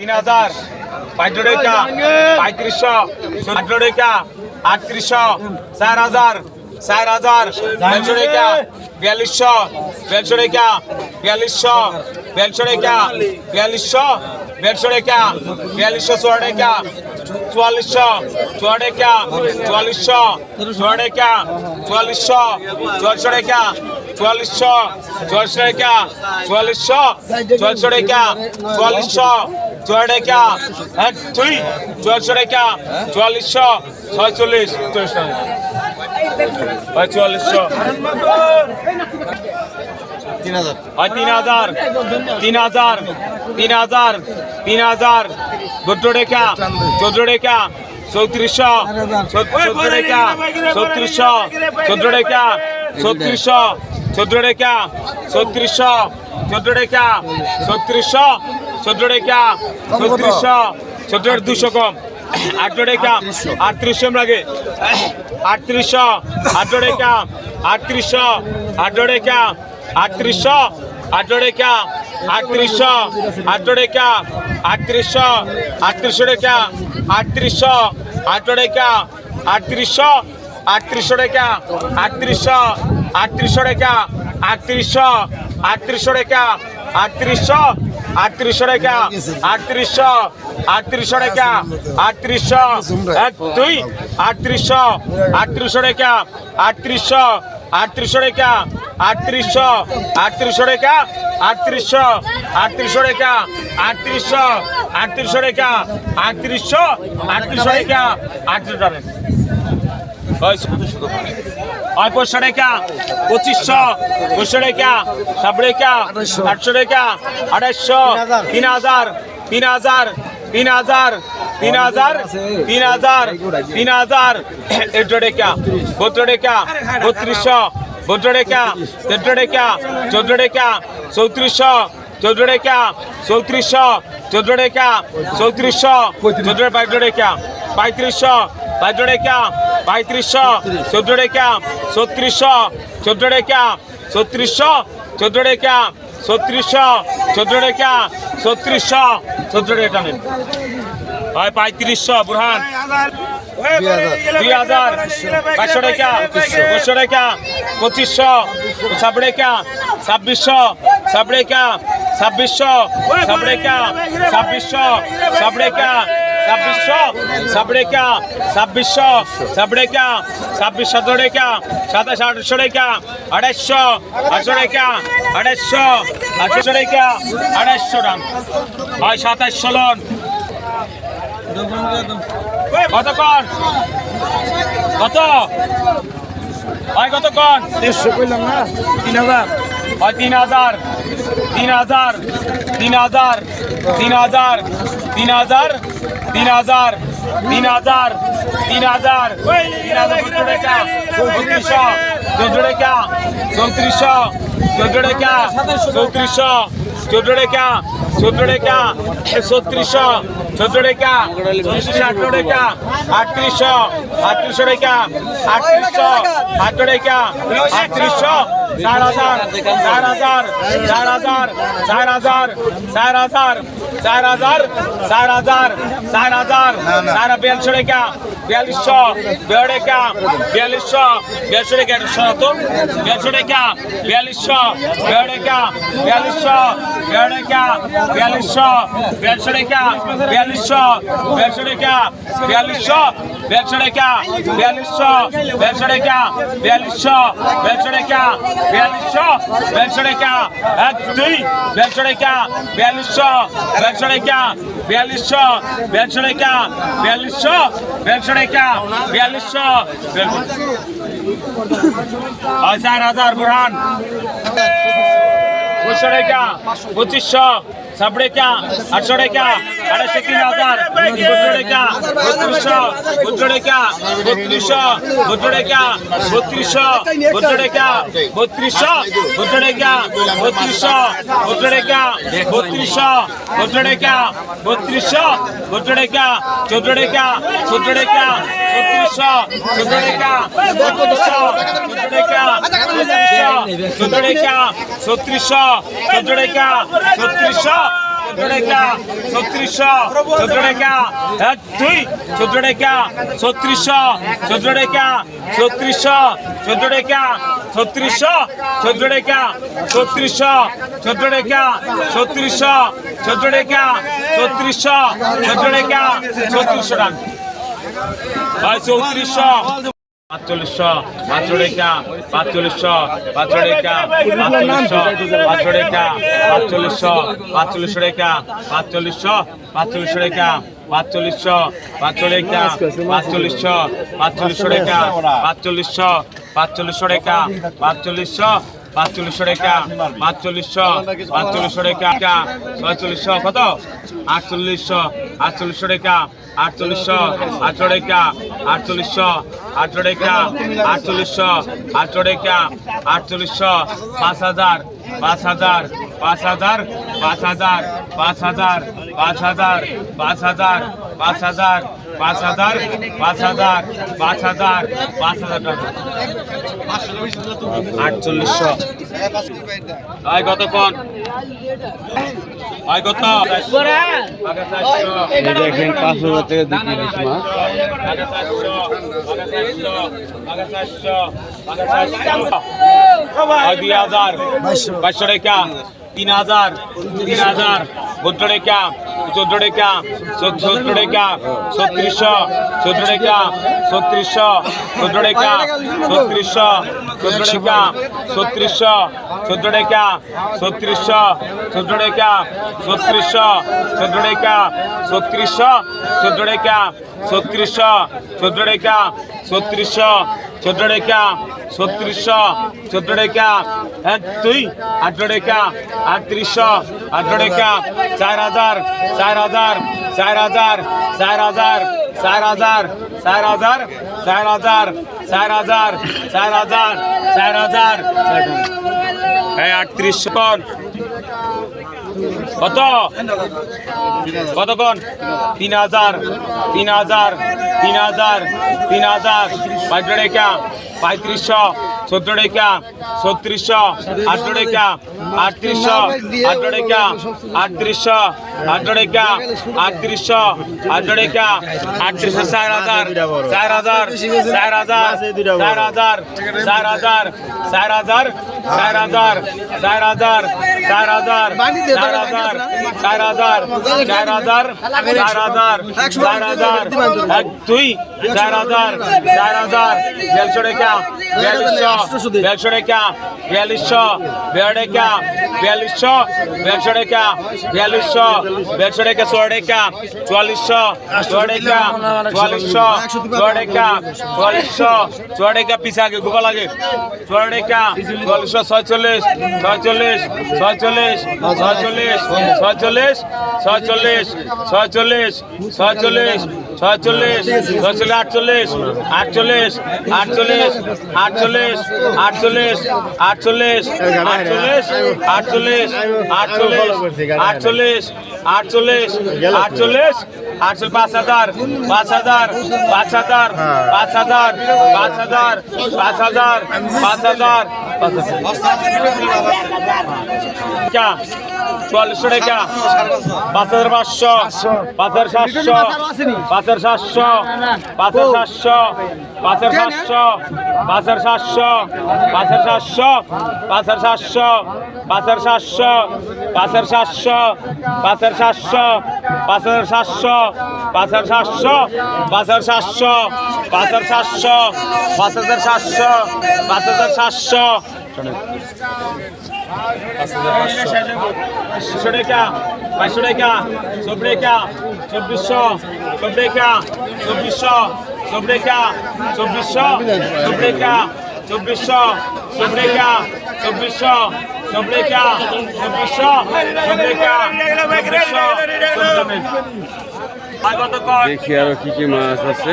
তিন হাজার পঁয়ত্রিশ টাকা, পঁয়ত্রিশশো আঠারো টাকা, আটত্রিশশো, চার হাজার চার হাজার, দেড়শো টাকা, বিয়াল্লিশশো, দেড়শো টাকা, বিয়াল্লিশশো, দেড়শো টাকা, বিয়াল্লিশশো, দেড়শো টাকা, বিয়াল্লিশশো ষোলো টাকা চুয়াল্লিশশো ষোলো টাকা চুয়াল্লিশশো ষোলো টাকা চুয়াল্লিশশো চুয়াল্লিশশো টাকা, চুয়াল্লিশশো চুয়াল্লিশশো টাকা, চুয়াল্লিশশো চুয়াল্লিশশো টাকা চুয়াল্লিশশো জয় রেখা হ্যাঁ, এক তুই চুয়াশশো রেখা চুয়াল্লিশশো ছয়চল্লিশ চুয়াল্লিশশো। তিন হাজার। তিন হাজার। তিন হাজার। তিন হাজার। চোদ্দ রেখা চোদ্দ রেখা চৌত্রিশশো। চোদ্দ রেখা চৌত্রিশশো। চোদ্দ রেখা চৌত্রিশশো। চোদ্দ রেখা চৌত্রিশশো। চোদ্দ রেখা চৌত্রিশশো। চোদ্দ টাকা ছত্রিশশো চোদ্দ দুশো কম আটশো টাকা আটত্রিশশো লাগে আটত্রিশশো আটশো টাকা আটত্রিশশো আটশো টাকা আটত্রিশশো আটশো টাকা আটত্রিশশো আটশো টাকা আটত্রিশশো আটত্রিশশো টাকা আটত্রিশশো আটশো টাকা আটত্রিশশো আটত্রিশশো টাকা আটত্রিশশো আটত্রিশশো টাকা আটত্রিশশো আটত্রিশশো টাকা আটত্রিশশো আটত্রিশশো টাকা, আটত্রিশশো আটত্রিশশো টাকা, আটত্রিশশো, এক, দুই, আটত্রিশশো আটত্রিশশো টাকা, আটত্রিশশো আটত্রিশশো টাকা, আটত্রিশশো আটত্রিশশো টাকা, আটত্রিশশো আটত্রিশশো টাকা, আটত্রিশশো আটত্রিশশো টাকা, আটত্রিশশো আটত্রিশশো টাকা আটত্রিশ টাকা। ওই পঁচিশশো টাকা পঁচিশশো পঁচিশশো টাকা সব টাকা আটশো টাকা আড়াইশো, তিন হাজার তিন হাজার তিন হাজার তিন হাজার তিন হাজার তিন হাজার একশো টাকা বত্র টাকা বত্রিশশো বত্র টাকা তেরো টাকা চোদ্দ টাকা চৌত্রিশশো, চোদ্দ টাকা চৌত্রিশশো, চোদ্দ টাকা চৌত্রিশশো, চোদ্দ পঁয়ত্রিশ টাকা পঁয়ত্রিশশো পাঁচ জোড়ে ক্যাম পঁয়ত্রিশশো চোদ্দ জোড়ে ক্যাম ছত্রিশশো চোদ্দ জোড়ে ক্যাম ছত্রিশশো চোদ্দ জোড়ে ক্যাম ছত্রিশশো চোদ্দ জোড়ে ক্যাম ছত্রিশশো চোদ্দ জোড়ে টানেন হয় পঁয়ত্রিশশো বুরহান দুই হাজার বাইশশো টাকা পঁচিশশো টাকা পঁচিশশো সাব টাকা ছাব্বিশশো সাব টাকা ছাব্বিশশো সাব টাকা ছাব্বিশশো সাব টাকা ছাব্বিশশো ছাব্বিশ টাকা ছাব্বিশশো ছাব্বিশ টাকা ছাব্বিশ সতেরো টাকা সাতাশ আটশো টাকা আড়াইশো আটশো টাকা আড়াইশো আটশো টাকা আড়াইশো টাকা হয় সাতাশশো লোন। কতক্ষণ? কত? হয় কতক্ষণ? দেড়শো কইলাম না তিন হাজার। হয় তিন হাজার তিন হাজার তিন হাজার তিন হাজার তিন হাজার তিন হাজার তিন হাজার তিন হাজার। তিন হাজার চোদ্দ টাকা। চৌত্রিশশো, চোদ্দ টাকা। চৌত্রিশশো, চোদ্দ টাকা। চৌত্রিশশো, চোদ্দ টাকা। চোদ্দ টাকা। ছত্রিশশো আঠারো টাকা। আটত্রিশশো আটত্রিশশো টাকা। আটত্রিশশো আঠারো টাকা। আটত্রিশশো, চার হাজার চার হাজার চার হাজার চার হাজার চার হাজার। চার হাজার চার হাজার চার হাজার। চার বিয়াল্লিশশো টাকা বিয়াল্লিশশো বিয়াল্লিশশো। বিয়াল্লিশশো টাকা একশো তো বিয়াল্লিশশো টাকা বিয়াল্লিশশো বিয়াল্লিশ টাকা বিয়াল্লিশশো বিয়াল্লিশ টাকা বিয়াল্লিশশো বিয়াল্লিশশো টাকা বিয়াল্লিশশো বিয়াল্লিশশো টাকা বিয়াল্লিশশো বিয়াল্লিশশো টাকা বিয়াল্লিশশো বিয়াল্লিশশো টাকা বিয়াল্লিশশো বিয়াল্লিশশো টাকা বিয়াল্লিশশো বিয়াল্লিশশো টাকা এক দুই বিয়াল্লিশশো টাকা বিয়াল্লিশশো বিয়াল্লিশশো টাকা বিয়াল্লিশশো বিয়াল্লিশশো টাকা বিয়াল্লিশশো বিয়াল্লিশশো টাকা হয় হাজার পঁচিশশো পঁচিশশো হাজার টাকা চোদ্দ টাকা চোদ্দ টাকা ছত্রিশশো ছত্রিশশো ছত্রিশশো চোদ্দ টাকা এক দুই চোদ্দ টাকা ছত্রিশশো চোদ্দ টাকা ছত্রিশশো চোদ্দ টাকা ছত্রিশশো চোদ্দ টাকা ছত্রিশশো চোদ্দ টাকা ছত্রিশশো চোদ্দ টাকা ছত্রিশশো চোদ্দ টাকা ছত্রিশশো টাকা ভাই চৌত্রিশশো পাঁচচল্লিশশো পাঁচশো টাকা পাঁচচল্লিশশো পাঁচশো টাকা পাঁচচল্লিশশো পাঁচশো টাকা পাঁচচল্লিশশো পাঁচচল্লিশশো টাকা পাঁচচল্লিশশো পাঁচশো টাকা পাঁচচল্লিশশো পাঁচচল্লিশশো টাকা পাঁচচল্লিশশো পাঁচচল্লিশশো টাকা পাঁচচল্লিশশো পাঁচচল্লিশশো টাকা, পাঁচচল্লিশশো পাঁচচল্লিশশো টাকা, ছয়চল্লিশশো, কত? আটচল্লিশশো আটচল্লিশশো টাকা, আটচল্লিশশো আটশো টাকা, আটচল্লিশশো আটশো টাকা, আটচল্লিশশো আটশো টাকা, আটচল্লিশশো, পাঁচ হাজার পাঁচ হাজার পাঁচ হাজার পাঁচ হাজার পাঁচ হাজার পাঁচ হাজার পাঁচ হাজার পাঁচ হাজার পাঁচ হাজার পাঁচ হাজার পাঁচ হাজার পাঁচ হাজার টাকা আটচল্লিশশো আয় কতক্ষণ আয় কত দেখেন পাঁচ হাজার দিচ্ছি ইলিশ মাছ দুই হাজার বাইশশো টাকা তিন হাজার তিন হাজার। চোদ্দ টাকা চোদ্দ টাকা চোদ্দ টাকা ছত্রিশশো চোদ্দ টাকা ছত্রিশশো চোদ্দ টাকা ছত্রিশশো চোদ্দ টাকা ছত্রিশশো চোদ্দ টাকা ছত্রিশশো চোদ্দ টাকা ছত্রিশশো চোদ্দ টাকা ছত্রিশশো চোদ্দ টাকা ছত্রিশশো দুই আঠারো টাকা আঠারো টাকা চার হাজার চার হাজার চার হাজার চার হাজার চার হাজার চার হাজার চার হাজার চার হাজার চার হাজার চার হাজার হ্যাঁ আটত্রিশশো কন কত? কতক্ষণ? তিন হাজার তিন হাজার তিন হাজার তিন হাজার। পাঁচ টাকা, পঁয়ত্রিশশো চোদ্দ টাকা ছত্রিশশো আঠারো টাকা, আটত্রিশশো আঠারো টাকা, আটত্রিশশো আঠারো টাকা, আটত্রিশশো আঠারো টাকা, আটত্রিশশো, চার হাজার চার হাজার চার হাজার চার হাজার চার হাজার চার হাজার চার হাজার চার হাজার চার হাজার চার হাজার চার হাজার চার হাজার চার হাজার চার হাজার এক দুই চার হাজার চার হাজার দেড়শো টাকা বিয়াল্লিশশো দেড়শো টাকা বিয়াল্লিশশো দেড় টাকা বিয়াল্লিশশো দেড়শো টাকা বিয়াল্লিশশো দেড়শো টাকা ষোলো টাকা চুয়াল্লিশশো ষোলো টাকা চুয়াল্লিশশো ষোলো টাকা চুয়াল্লিশশো ষোলো টাকা পিছা আগে গোপা লাগে ষোলো টাকা চুয়াল্লিশশো ছয়চল্লিশ ছয়চল্লিশ ছয়চল্লিশ ছয়চল্লিশ ছয়চল্লিশ ছয়চল্লিশ ছয়চল্লিশ ছয়চল্লিশ ছয়চল্লিশ ছয়চল্লিশ আটচল্লিশ আটচল্লিশ আটচল্লিশ আটচল্লিশ আটচল্লিশ আটচল্লিশ আটচল্লিশ আটচল্লিশ আটচল্লিশ আটচল্লিশ আটচল্লিশ আটচল্লিশ পাঁচ হাজার পাঁচ হাজার পাঁচ হাজার পাঁচ হাজার পাঁচ হাজার পাঁচ হাজার পাঁচ হাজার চুয়াল্লিশশো টাকা, পাঁচ হাজার পাঁচশো, পাঁচ হাজার সাতশো, পাঁচ হাজার সাতশো, পাঁচ হাজার সাতশো পাঁচ হাজার সাতশো পাঁচ হাজার সাতশো পাঁচ হাজার সাতশো পাঁচ হাজার সাতশো পাঁচ হাজার সাতশো পাঁচ হাজার সাতশো পাঁচ হাজার সাতশো পাঁচ হাজার সাতশো পাঁচ হাজার সাতশো পাঁচ হাজার সাতশো পাঁচ হাজার সাতশো পাঁচ হাজার সাতশো পাঁচ হাজার সাতশো পাঁচশো টাকা পাঁচশো টাকা চব্বিশ টাকা চব্বিশশো চব্বিশ টাকা চব্বিশশো চব্বিশ টাকা চব্বিশশো চব্বিশ টাকা চব্বিশশো চব্বিশ টাকা চব্বিশশো চব্বিশ টাকা চব্বিশশো চব্বিশ টাকা চব্বিশশো দেখি আরও কি কি মাছ আছে।